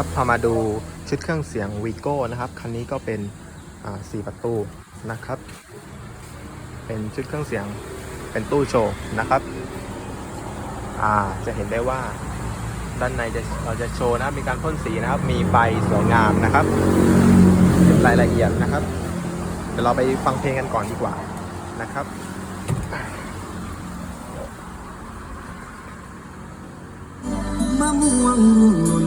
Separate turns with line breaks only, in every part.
ครับพามาดูชุดเครื่องเสียงวีโก้นะครับ คันนี้ก็เป็นสี่ประตูนะครับ เป็นชุดเครื่องเสียงเป็นตู้โชว์นะครับจะเห็นได้ว่าด้านในจะเราจะโชว์นะครับมีการพ่นสีนะครับ มีไฟสวยงามนะครับเป็นรายละเอียดนะครับ เดี๋ยวเราไปฟังเพลงกันก่อนดีกว่านะครับ
มะม่วง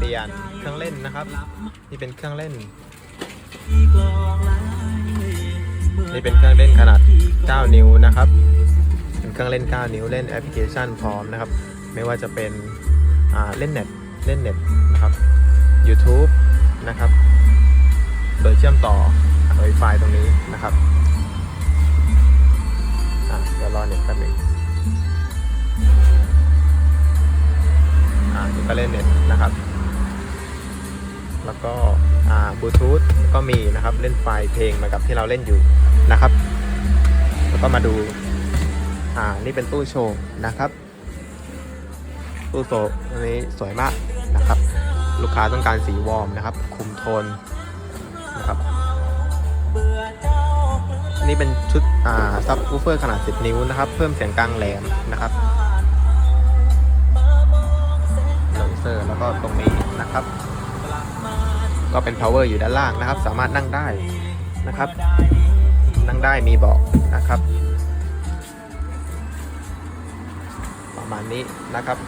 เปลี่ยนเครื่อ
งเล่นนะครับ นี่เป็นเครื่องเล่น นี่เป็นเครื่องเล่นขนาด 9 นิ้วนะครับ เป็นเครื่องเล่น 9 นิ้วเล่นแอปพลิเคชันพร้อมนะครับ ไม่ว่าจะเป็นเล่นเน็ตเล่นเน็ตนะครับ YouTube นะครับ โดยเชื่อมต่อ Wi-Fi ตรงนี้นะครับเดี๋ยวรอเน็ตแป๊บหนึงอ่าก็เล่นเน็ตนะครับ ก็บลูทูธก็มีนะครับเล่นไฟล์เพลงเหมากับที่เราเล่นอยู่นะครับ แล้วก็มาดูอ่านี่เป็นตู้โชว์นะครับ ตู้โชว์อันนี้สวยมากนะครับ ลูกค้าต้องการสีวอร์มนะครับ คุมโทนนะครับ
น
นี่เป็นชุดอ่าซับวูเฟอร์ขนาด 10 นิ้วนะครับ เพิ่มเสียงกลางแหลมนะครับเลเซอร์แล้วก็ตรงนี้นะครับ ก็เป็น power อยู่ด้านล่างนะครับ สามารถนั่งได้นะครับ นั่งได้มีเบาะนะครับ ประมาณนี้นะครับ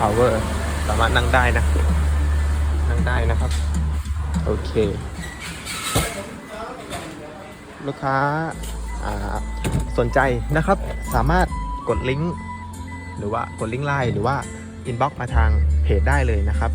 power สามารถนั่งได้นะ นั่งได้นะครับ โอเค ลูกค้าสนใจนะครับ สามารถกดลิงก์หรือว่ากดลิงก์ไลน์หรือว่าอินบ็อกมาทางเพจได้เลยนะครับ